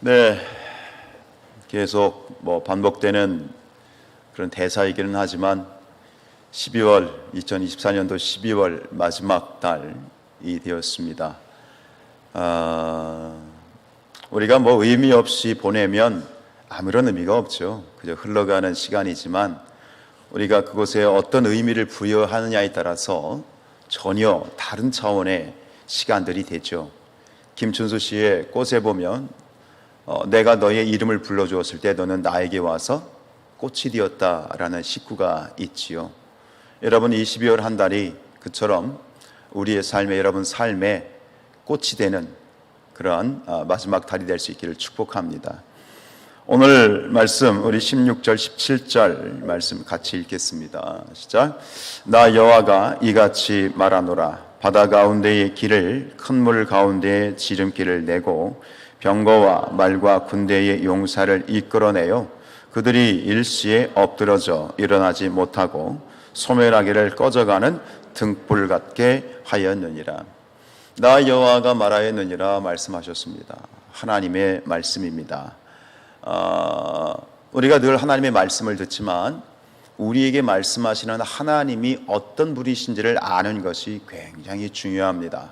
네, 계속 뭐 반복되는 그런 대사이기는 하지만 12월 2024년도 12월 마지막 달이 되었습니다. 아, 우리가 뭐 의미 없이 보내면 아무런 의미가 없죠. 그저 흘러가는 시간이지만 우리가 그곳에 어떤 의미를 부여하느냐에 따라서 전혀 다른 차원의 시간들이 되죠. 김춘수 씨의 꽃에 보면 어, 내가 너의 이름을 불러주었을 때 너는 나에게 와서 꽃이 되었다라는 식구가 있지요. 여러분 이 12월 한 달이 그처럼 우리의 삶에 여러분 삶에 꽃이 되는 그러한 아, 마지막 달이 될 수 있기를 축복합니다. 오늘 말씀 우리 16절 17절 말씀 같이 읽겠습니다. 시작. 나 여호와가 이같이 말하노라 바다 가운데의 길을 큰 물 가운데에 지름길을 내고 병거와 말과 군대의 용사를 이끌어내요. 그들이 일시에 엎드러져 일어나지 못하고 소멸하기를 꺼져가는 등불 같게 하였느니라. 나 여호와가 말하였느니라 말씀하셨습니다. 하나님의 말씀입니다. 어, 우리가 늘 하나님의 말씀을 듣지만 우리에게 말씀하시는 하나님이 어떤 분이신지를 아는 것이 굉장히 중요합니다.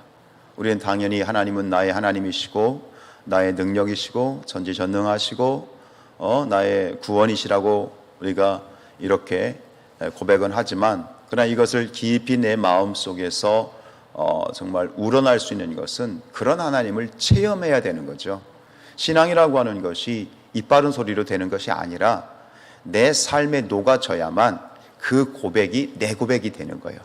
우리는 당연히 하나님은 나의 하나님이시고 나의 능력이시고 전지전능하시고 어, 나의 구원이시라고 우리가 이렇게 고백은 하지만 그러나 이것을 깊이 내 마음 속에서 어, 정말 우러날 수 있는 것은 그런 하나님을 체험해야 되는 거죠. 신앙이라고 하는 것이 이빠른 소리로 되는 것이 아니라 내 삶에 녹아져야만 그 고백이 내 고백이 되는 거예요.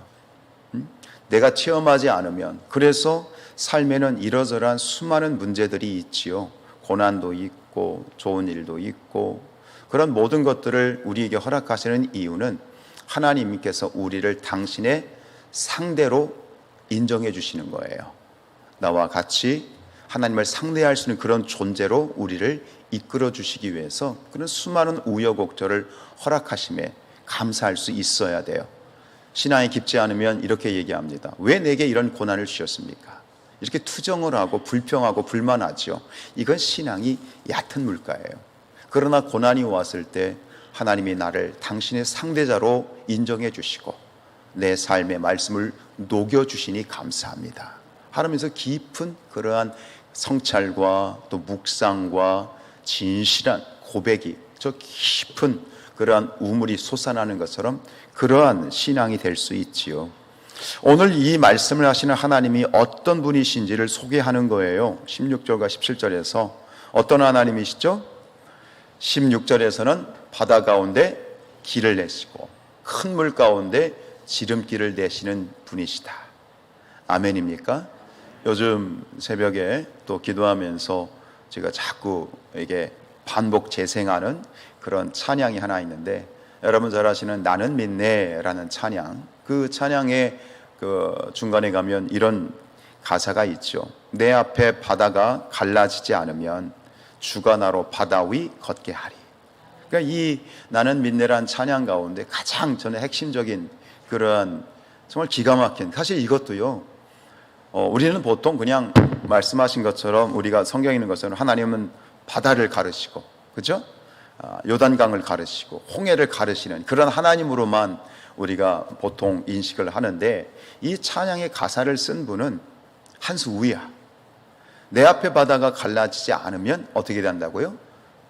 음? 내가 체험하지 않으면 그래서 삶에는 이러저러한 수많은 문제들이 있지요. 고난도 있고 좋은 일도 있고 그런 모든 것들을 우리에게 허락하시는 이유는 하나님께서 우리를 당신의 상대로 인정해 주시는 거예요. 나와 같이 하나님을 상대할 수 있는 그런 존재로 우리를 이끌어 주시기 위해서 그런 수많은 우여곡절을 허락하심에 감사할 수 있어야 돼요. 신앙이 깊지 않으면 이렇게 얘기합니다. 왜 내게 이런 고난을 주셨습니까? 이렇게 투정을 하고 불평하고 불만하죠. 이건 신앙이 얕은 물가예요. 그러나 고난이 왔을 때 하나님이 나를 당신의 상대자로 인정해 주시고 내 삶의 말씀을 녹여 주시니 감사합니다. 하면서 깊은 그러한 성찰과 또 묵상과 진실한 고백이 저 깊은 그러한 우물이 솟아나는 것처럼 그러한 신앙이 될 수 있지요. 오늘 이 말씀을 하시는 하나님이 어떤 분이신지를 소개하는 거예요. 16절과 17절에서 어떤 하나님이시죠? 16절에서는 바다 가운데 길을 내시고 큰 물 가운데 지름길을 내시는 분이시다. 아멘입니까? 요즘 새벽에 또 기도하면서 제가 자꾸 이게 반복 재생하는 그런 찬양이 하나 있는데 여러분 잘 아시는 나는 믿네라는 찬양 그 찬양의 그 중간에 가면 이런 가사가 있죠. 내 앞에 바다가 갈라지지 않으면 주가 나로 바다 위 걷게 하리. 그러니까 이 나는 믿네란 찬양 가운데 가장 저는 핵심적인 그런 정말 기가 막힌 사실 이것도요. 어, 우리는 보통 그냥 말씀하신 것처럼 우리가 성경에 있는 것처럼 하나님은 바다를 가르시고 그죠? 아, 요단강을 가르시고 홍해를 가르시는 그런 하나님으로만 우리가 보통 인식을 하는데 이 찬양의 가사를 쓴 분은 한수 우야. 내 앞에 바다가 갈라지지 않으면 어떻게 된다고요?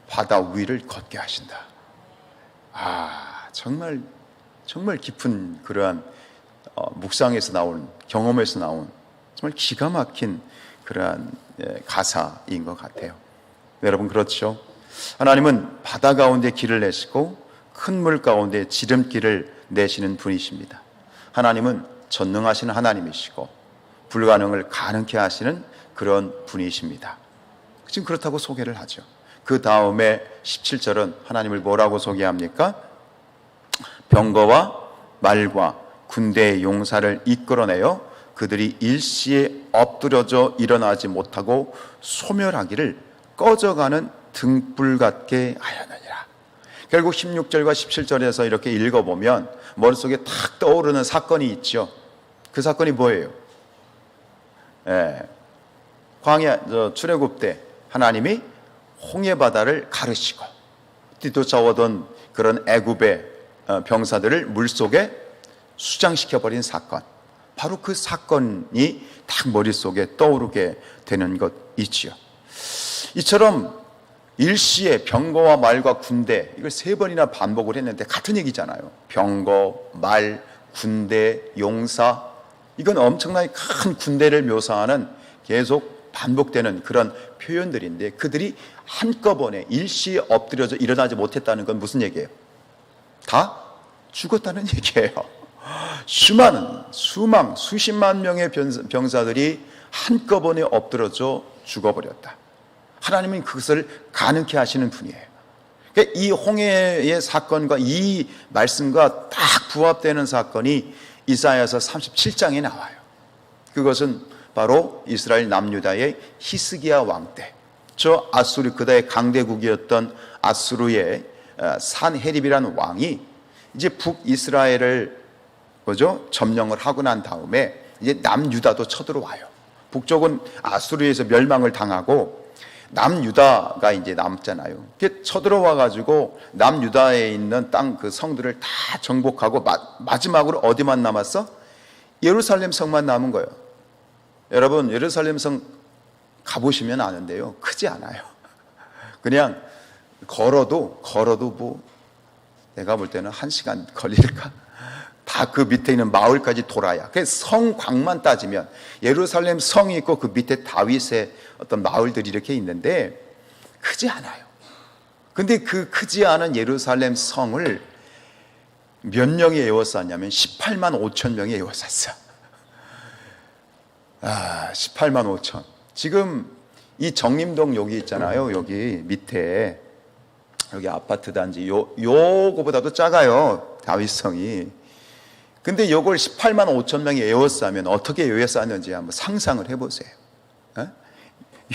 바다 위를 걷게 하신다. 아, 정말, 정말 깊은 그러한 어, 묵상에서 나온, 경험에서 나온 정말 기가 막힌 그러한 예, 가사인 것 같아요. 여러분, 그렇죠? 하나님은 바다 가운데 길을 내시고 큰 물 가운데 지름길을 내시는 분이십니다. 하나님은 전능하신 하나님이시고 불가능을 가능케 하시는 그런 분이십니다. 지금 그렇다고 소개를 하죠. 그 다음에 17절은 하나님을 뭐라고 소개합니까? 병거와 말과 군대의 용사를 이끌어내어 그들이 일시에 엎드려져 일어나지 못하고 소멸하기를 꺼져가는 등불 같게 하였느니라. 결국 16절과 17절에서 이렇게 읽어보면 머릿속에 탁 떠오르는 사건이 있죠. 그 사건이 뭐예요? 예, 광야 출애굽 때 하나님이 홍해 바다를 가르시고 뒤쫓아오던 그런 애굽의 어, 병사들을 물 속에 수장시켜 버린 사건. 바로 그 사건이 딱 머릿속에 떠오르게 되는 것이지요. 이처럼 일시에 병거와 말과 군대 이걸 세 번이나 반복을 했는데 같은 얘기잖아요. 병거, 말, 군대, 용사 이건 엄청나게 큰 군대를 묘사하는 계속 반복되는 그런 표현들인데 그들이 한꺼번에 일시에 엎드려져 일어나지 못했다는 건 무슨 얘기예요? 다 죽었다는 얘기예요. 수많은 수만 수십만 명의 병사들이 한꺼번에 엎드러져 죽어버렸다. 하나님은 그것을 가능케 하시는 분이에요. 그러니까 이 홍해의 사건과 이 말씀과 딱 부합되는 사건이 이사야서 37장에 나와요. 그것은 바로 이스라엘 남유다의 히스기야 왕 때, 저 아수르 그다의 강대국이었던 아수르의 어, 산헤립이라는 왕이 이제 북이스라엘을 뭐죠? 점령을 하고 난 다음에 이제 남유다도 쳐들어와요. 북쪽은 아수르에서 멸망을 당하고 남유다가 이제 남잖아요. 그 쳐들어와 가지고 남유다에 있는 땅 그 성들을 다 정복하고 마, 지막으로 어디만 남았어? 예루살렘 성만 남은 거예요. 여러분 예루살렘 성 가보시면 아는데요. 크지 않아요. 그냥 걸어도 걸어도 뭐 내가 볼 때는 한 시간 걸릴까? 다 그 밑에 있는 마을까지 돌아야. 그 성곽만 따지면 예루살렘 성이 있고 그 밑에 다윗의 어떤 마을들이 이렇게 있는데 크지 않아요. 근데 그 크지 않은 예루살렘 성을 몇 명이 에워쌌냐면 18만 5천 명이 에워쌌어. 아, 18만 5천. 지금 이 정림동 여기 있잖아요. 여기 밑에 여기 아파트 단지 요 요거보다도 작아요. 다윗성이. 근데 요걸 18만 5천 명이 에워싸면 어떻게 에워쌌는지 한번 상상을 해 보세요. 어?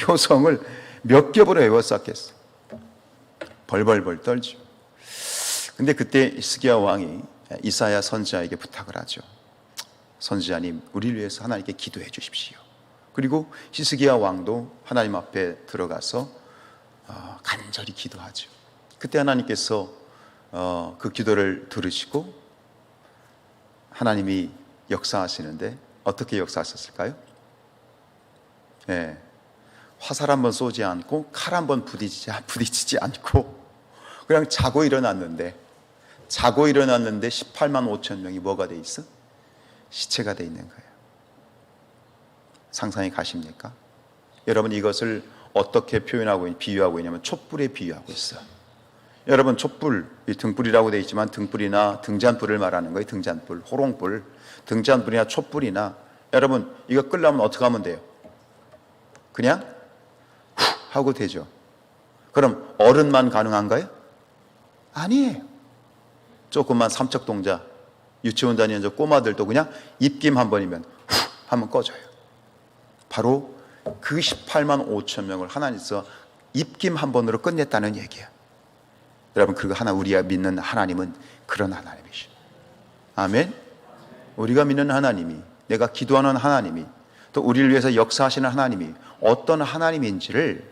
요 성을 몇 겹으로 에워쌌겠어? 벌벌벌 떨죠. 근데 그때 스기야 왕이 이사야 선지자에게 부탁을 하죠. 선지자님, 우리를 위해서 하나님께 기도해 주십시오. 그리고 히스기야 왕도 하나님 앞에 들어가서 어, 간절히 기도하죠. 그때 하나님께서 어, 그 기도를 들으시고 하나님이 역사하시는데 어떻게 역사하셨을까요? 예, 화살 한 번 쏘지 않고 칼 한 번 부딪히지, 부딪히지 않고 그냥 자고 일어났는데 자고 일어났는데 18만 5천 명이 뭐가 돼 있어? 시체가 돼 있는 거예요. 상상이 가십니까? 여러분 이것을 어떻게 표현하고 비유하고 있냐면 촛불에 비유하고 있어요. 여러분 촛불, 등불이라고 되어 있지만 등불이나 등잔불을 말하는 거예요. 등잔불, 호롱불, 등잔불이나 촛불이나 여러분 이거 끌려면 어떻게 하면 돼요? 그냥 후 하고 되죠. 그럼 어른만 가능한가요? 아니에요. 조금만 삼척 동자, 유치원 다니는 저 꼬마들도 그냥 입김 한 번이면 후 하면 꺼져요. 바로 그 18만 5천 명을 하나님께서 입김 한 번으로 끝냈다는 얘기야. 여러분 그거 하나 우리가 믿는 하나님은 그런 하나님이시. 아멘. 우리가 믿는 하나님이 내가 기도하는 하나님이 또 우리를 위해서 역사하시는 하나님이 어떤 하나님인지를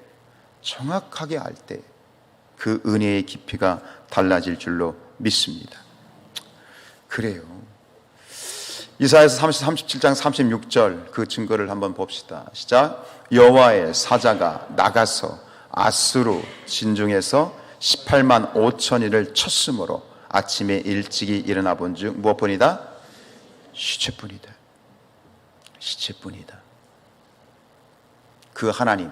정확하게 알 때 그 은혜의 깊이가 달라질 줄로 믿습니다. 그래요. 이사에서 37장 36절 그 증거를 한번 봅시다. 시작. 여호와의 사자가 나가서 아수로 진중에서 18만 5천이를 쳤으므로 아침에 일찍이 일어나 본즉 무엇뿐이다? 시체뿐이다. 시체뿐이다. 그 하나님,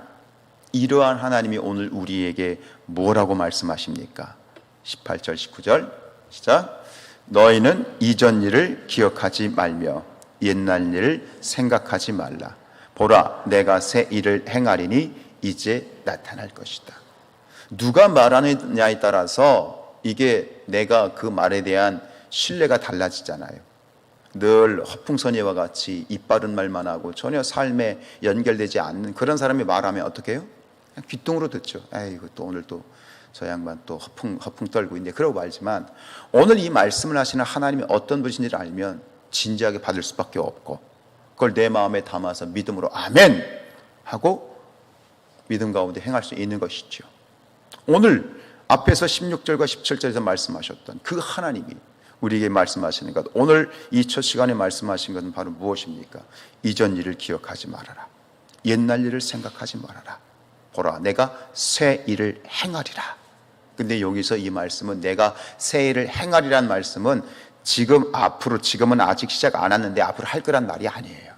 이러한 하나님이 오늘 우리에게 뭐라고 말씀하십니까? 18절, 19절 시작. 너희는 이전 일을 기억하지 말며 옛날 일을 생각하지 말라. 보라, 내가 새 일을 행하리니 이제 나타날 것이다. 누가 말하느냐에 따라서 이게 내가 그 말에 대한 신뢰가 달라지잖아요. 늘 허풍선이와 같이 이빠른 말만 하고 전혀 삶에 연결되지 않는 그런 사람이 말하면 어떻게 해요? 그냥 귀뚱으로 듣죠. 에이고 또 오늘 또 저 양반 또 허풍 허풍 떨고 있네. 그러고 말지만 오늘 이 말씀을 하시는 하나님이 어떤 분이신지를 알면 진지하게 받을 수밖에 없고 그걸 내 마음에 담아서 믿음으로 아멘 하고 믿음 가운데 행할 수 있는 것이죠. 오늘 앞에서 16절과 17절에서 말씀하셨던 그 하나님이 우리에게 말씀하시는 것 오늘 이 첫 시간에 말씀하신 것은 바로 무엇입니까? 이전 일을 기억하지 말아라. 옛날 일을 생각하지 말아라. 보라, 내가 새 일을 행하리라. 근데 여기서 이 말씀은 내가 새 일을 행하리란 말씀은 지금 앞으로 지금은 아직 시작 안 했는데 앞으로 할 거란 말이 아니에요.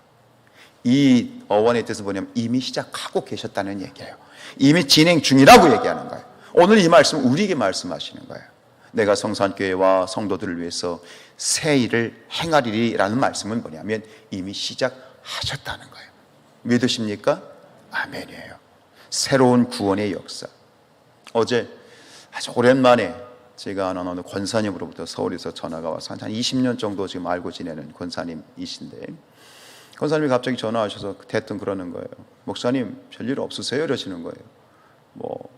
이 어원의 뜻은 뭐냐면 이미 시작하고 계셨다는 얘기예요. 이미 진행 중이라고 얘기하는 거예요. 오늘 이 말씀 우리에게 말씀하시는 거예요. 내가 성산교회와 성도들을 위해서 새 일을 행하리라는 말씀은 뭐냐면 이미 시작하셨다는 거예요. 믿으십니까? 아멘이에요. 새로운 구원의 역사. 어제 아주 오랜만에 제가 아는 어느 권사님으로부터 서울에서 전화가 와서 한 20년 정도 지금 알고 지내는 권사님이신데 권사님이 갑자기 전화하셔서 대뜸 그러는 거예요. 목사님 별일 없으세요? 이러시는 거예요. 뭐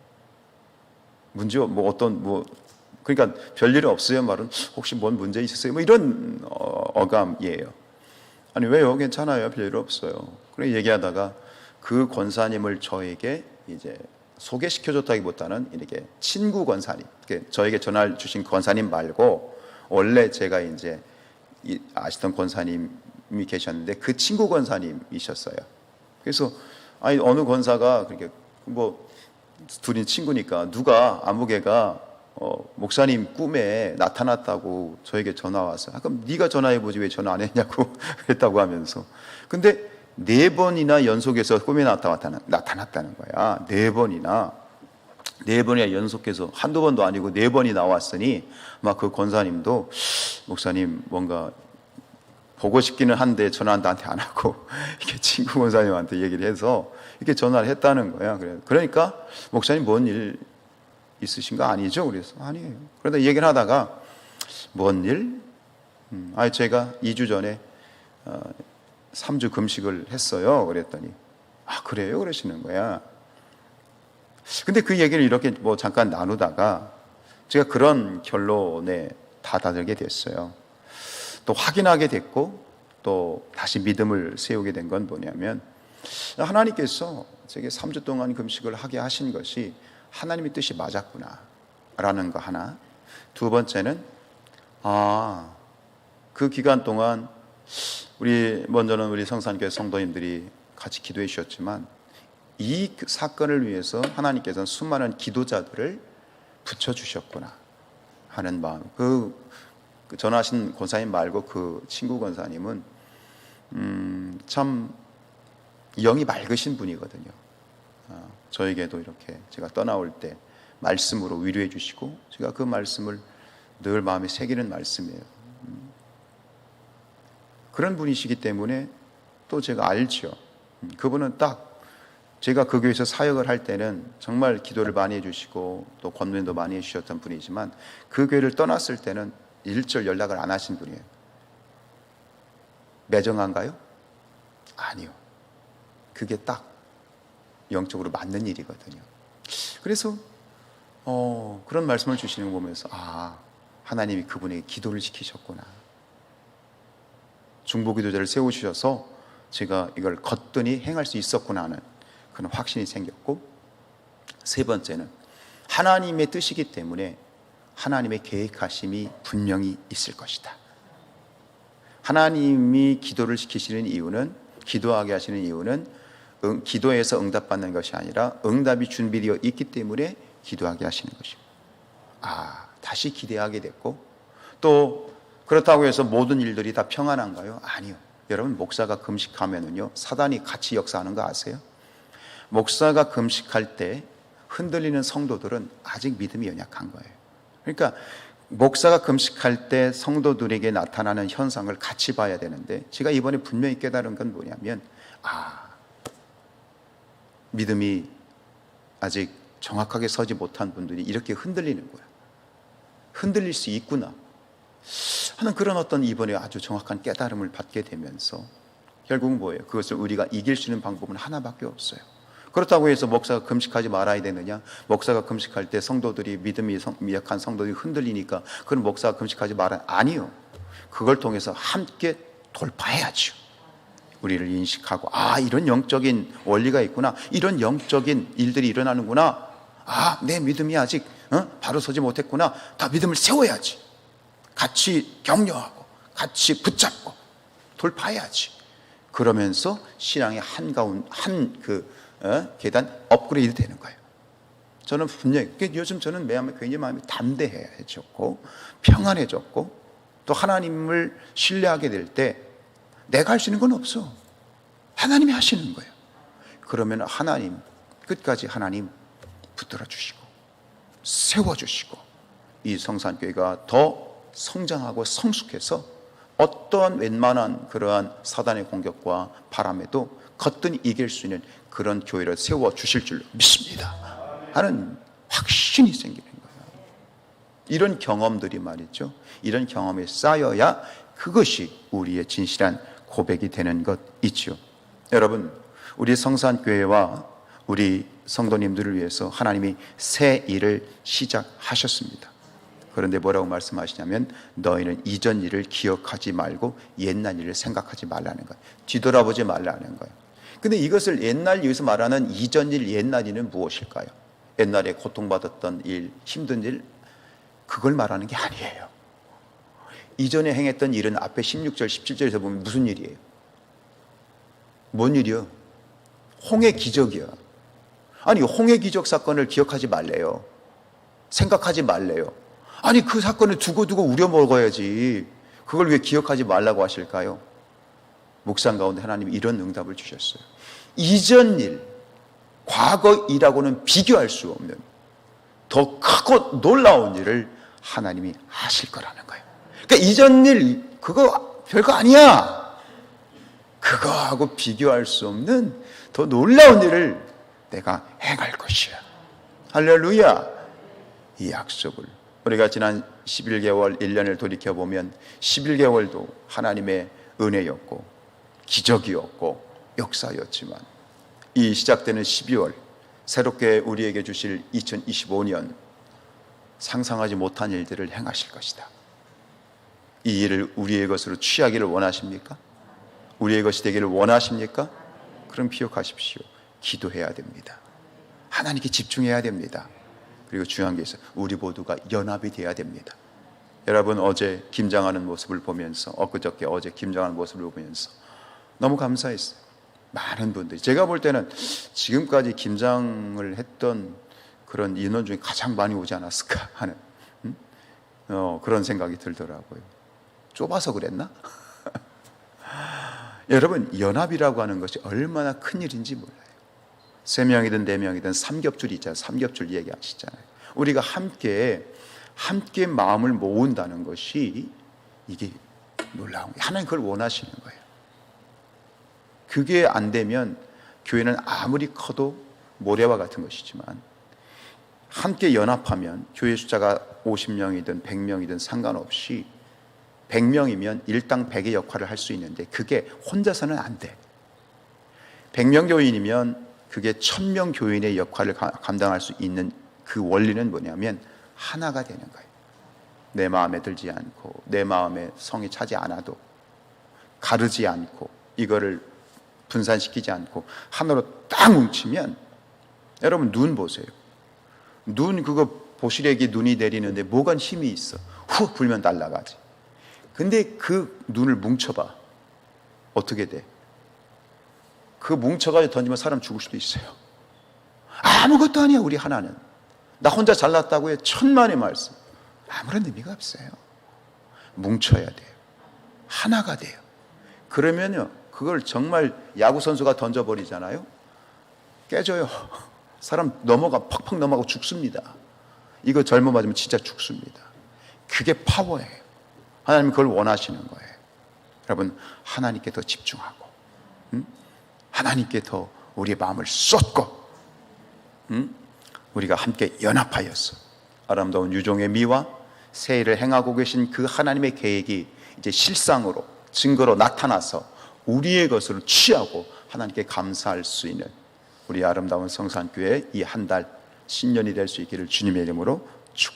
문제 뭐 어떤 뭐 그러니까 별일 없어요 말은 혹시 뭔 문제 있으세요? 뭐 이런 어, 감이에요 아니 왜요? 괜찮아요. 별일 없어요. 그래 얘기하다가 그 권사님을 저에게 이제 소개시켜줬다기보다는 이렇게 친구 권사님, 저에게 전화 주신 권사님 말고 원래 제가 이제 아시던 권사님 이 계셨는데 그 친구 권사님이셨어요. 그래서 아니 어느 권사가 그렇게 뭐 둘이 친구니까 누가 아무개가 어, 목사님 꿈에 나타났다고 저에게 전화 와서 아, 그럼 네가 전화해 보지 왜 전화 안 했냐고 그랬다고 하면서 근데 네 번이나 연속해서 꿈에 나타났다는, 나타났다는 거야. 네 번이나. 네 번이나 연속해서 한두 번도 아니고 네 번이 나왔으니 막 그 권사님도 목사님 뭔가 보고 싶기는 한데 전화 나한테 안 하고 이렇게 친구 권사님한테 얘기를 해서 이렇게 전화를 했다는 거야. 그러니까 목사님 뭔 일 있으신 거 아니죠? 그래서 아니에요. 그러다 얘기를 하다가 뭔 일? 음, 아 제가 2주 전에 어, 3주 금식을 했어요. 그랬더니 아 그래요? 그러시는 거야. 근데 그 얘기를 이렇게 뭐 잠깐 나누다가 제가 그런 결론에 다다들게 됐어요. 또 확인하게 됐고 또 다시 믿음을 세우게 된 건 뭐냐면 하나님께서 제게 3주 동안 금식을 하게 하신 것이 하나님의 뜻이 맞았구나 라는 거 하나 두 번째는 아 그 기간 동안 우리 먼저는 우리 성산교회 성도님들이 같이 기도해 주셨지만 이 사건을 위해서 하나님께서는 수많은 기도자들을 붙여 주셨구나 하는 마음. 그, 그 전하신 권사님 말고 그 친구 권사님은 음, 참 영이 맑으신 분이거든요. 어, 저에게도 이렇게 제가 떠나올 때 말씀으로 위로해 주시고 제가 그 말씀을 늘 마음에 새기는 말씀이에요. 그런 분이시기 때문에 또 제가 알죠. 음, 그분은 딱 제가 그 교회에서 사역을 할 때는 정말 기도를 많이 해주시고 또 권면도 많이 해주셨던 분이지만 그 교회를 떠났을 때는 일절 연락을 안 하신 분이에요. 매정한가요? 아니요. 그게 딱 영적으로 맞는 일이거든요. 그래서 어, 그런 말씀을 주시는 거 보면서 아 하나님이 그분에게 기도를 시키셨구나. 중보기도자를 세우셔서 제가 이걸 걷더니 행할 수 있었구나 하는 그런 확신이 생겼고 세 번째는 하나님의 뜻이기 때문에 하나님의 계획하심이 분명히 있을 것이다. 하나님이 기도를 시키시는 이유는 기도하게 하시는 이유는 응, 기도에서 응답받는 것이 아니라 응답이 준비되어 있기 때문에 기도하게 하시는 것입니다. 아, 다시 기대하게 됐고 또 그렇다고 해서 모든 일들이 다 평안한가요? 아니요. 여러분 목사가 금식하면은요 사단이 같이 역사하는 거 아세요? 목사가 금식할 때 흔들리는 성도들은 아직 믿음이 연약한 거예요. 그러니까 목사가 금식할 때 성도들에게 나타나는 현상을 같이 봐야 되는데 제가 이번에 분명히 깨달은 건 뭐냐면 아 믿음이 아직 정확하게 서지 못한 분들이 이렇게 흔들리는 거야. 흔들릴 수 있구나. 하는 그런 어떤 이번에 아주 정확한 깨달음을 받게 되면서 결국 뭐예요? 그것을 우리가 이길 수 있는 방법은 하나밖에 없어요. 그렇다고 해서 목사가 금식하지 말아야 되느냐? 목사가 금식할 때 성도들이 믿음이 미약한 성도들이 흔들리니까 그런 목사가 금식하지 말아 아니요. 그걸 통해서 함께 돌파해야죠. 우리를 인식하고 아 이런 영적인 원리가 있구나. 이런 영적인 일들이 일어나는구나. 아, 내 믿음이 아직 어? 바로 서지 못했구나. 다 믿음을 세워야지. 같이 격려하고, 같이 붙잡고, 돌파해야지. 그러면서 신앙의 한가운, 한 그, 어? 계단 업그레이드 되는 거예요. 저는 분명히, 그러니까 요즘 저는 내 마음에 굉장히 마음이 담대해졌고, 평안해졌고, 또 하나님을 신뢰하게 될 때 내가 할 수 있는 건 없어. 하나님이 하시는 거예요. 그러면 하나님, 끝까지 하나님 붙들어 주시고, 세워 주시고, 이 성산교회가 더 성장하고 성숙해서 어떠한 웬만한 그러한 사단의 공격과 바람에도 거뜬히 이길 수 있는 그런 교회를 세워 주실 줄로 믿습니다. 하는 확신이 생기는 거예요. 이런 경험들이 말이죠. 이런 경험이 쌓여야 그것이 우리의 진실한 고백이 되는 것 있죠. 여러분, 우리 성산교회와 우리 성도님들을 위해서 하나님이 새 일을 시작하셨습니다. 그런데 뭐라고 말씀하시냐면 너희는 이전 일을 기억하지 말고 옛날 일을 생각하지 말라는 거예요. 뒤돌아보지 말라는 거예요. 근데 이것을 옛날 여기서 말하는 이전 일, 옛날 일은 무엇일까요? 옛날에 고통받았던 일, 힘든 일, 그걸 말하는 게 아니에요. 이전에 행했던 일은 앞에 16절, 17절에서 보면 무슨 일이에요? 뭔 일이요? 홍해 기적이야. 아니, 홍해 기적 사건을 기억하지 말래요. 생각하지 말래요. 아니, 그 사건을 두고두고 우려먹어야지. 그걸 왜 기억하지 말라고 하실까요? 묵상 가운데 하나님이 이런 응답을 주셨어요. 이전 일, 과거 일하고는 비교할 수 없는 더 크고 놀라운 일을 하나님이 하실 거라는 거예요. 그러니까 이전 일, 그거 별거 아니야. 그거하고 비교할 수 없는 더 놀라운 일을 내가 행할 것이야. 할렐루야. 이 약속을 우리가 지난 11개월 1년을 돌이켜 보면 11개월도 하나님의 은혜였고 기적이었고 역사였지만 이 시작되는 12월 새롭게 우리에게 주실 2025년 상상하지 못한 일들을 행하실 것이다. 이 일을 우리의 것으로 취하기를 원하십니까? 우리의 것이 되기를 원하십니까? 그럼 기억하십시오. 기도해야 됩니다. 하나님께 집중해야 됩니다. 그리고 중요한 게 있어요. 우리 모두가 연합이 돼야 됩니다. 여러분 어제 김장하는 모습을 보면서 엊그저께 어제 김장하는 모습을 보면서 너무 감사했어요. 많은 분들이 제가 볼 때는 지금까지 김장을 했던 그런 인원 중에 가장 많이 오지 않았을까 하는 음? 어, 그런 생각이 들더라고요. 좁아서 그랬나? 여러분 연합이라고 하는 것이 얼마나 큰 일인지 몰라요. 세 명이든 네 명이든 삼겹줄 있잖아요. 삼겹줄 얘기하시잖아요. 우리가 함께 함께 마음을 모은다는 것이 이게 놀라운 거예요. 하나님 그걸 원하시는 거예요. 그게 안 되면 교회는 아무리 커도 모래와 같은 것이지만 함께 연합하면 교회 숫자가 50명이든 100명이든 상관없이 100명이면 일당 100의 역할을 할 수 있는데 그게 혼자서는 안 돼. 100명 교인이면 그게 1000명 교인의 역할을 감당할 수 있는 그 원리는 뭐냐면 하나가 되는 거예요. 내 마음에 들지 않고 내 마음에 성이 차지 않아도 가르지 않고 이거를 분산시키지 않고 하나로 딱 뭉치면 여러분 눈 보세요. 눈 그거 보시래기 눈이 내리는데 뭐가 힘이 있어. 훅 불면 날라가지. 근데 그 눈을 뭉쳐봐. 어떻게 돼? 그 뭉쳐가지고 던지면 사람 죽을 수도 있어요. 아무것도 아니야, 우리 하나는. 나 혼자 잘났다고 해. 천만의 말씀. 아무런 의미가 없어요. 뭉쳐야 돼요. 하나가 돼요. 그러면요, 그걸 정말 야구 선수가 던져버리잖아요. 깨져요. 사람 넘어가, 팍팍 넘어가고 죽습니다. 이거 젊어 맞으면 진짜 죽습니다. 그게 파워예요. 하나님 그걸 원하시는 거예요. 여러분, 하나님께 더 집중하고, 음? 하나님께 더 우리의 마음을 쏟고, 음? 우리가 함께 연합하여서 아름다운 유종의 미와 세일을 행하고 계신 그 하나님의 계획이 이제 실상으로 증거로 나타나서 우리의 것으로 취하고 하나님께 감사할 수 있는 우리 아름다운 성산교회 이 한 달 신년이 될 수 있기를 주님의 이름으로 축복.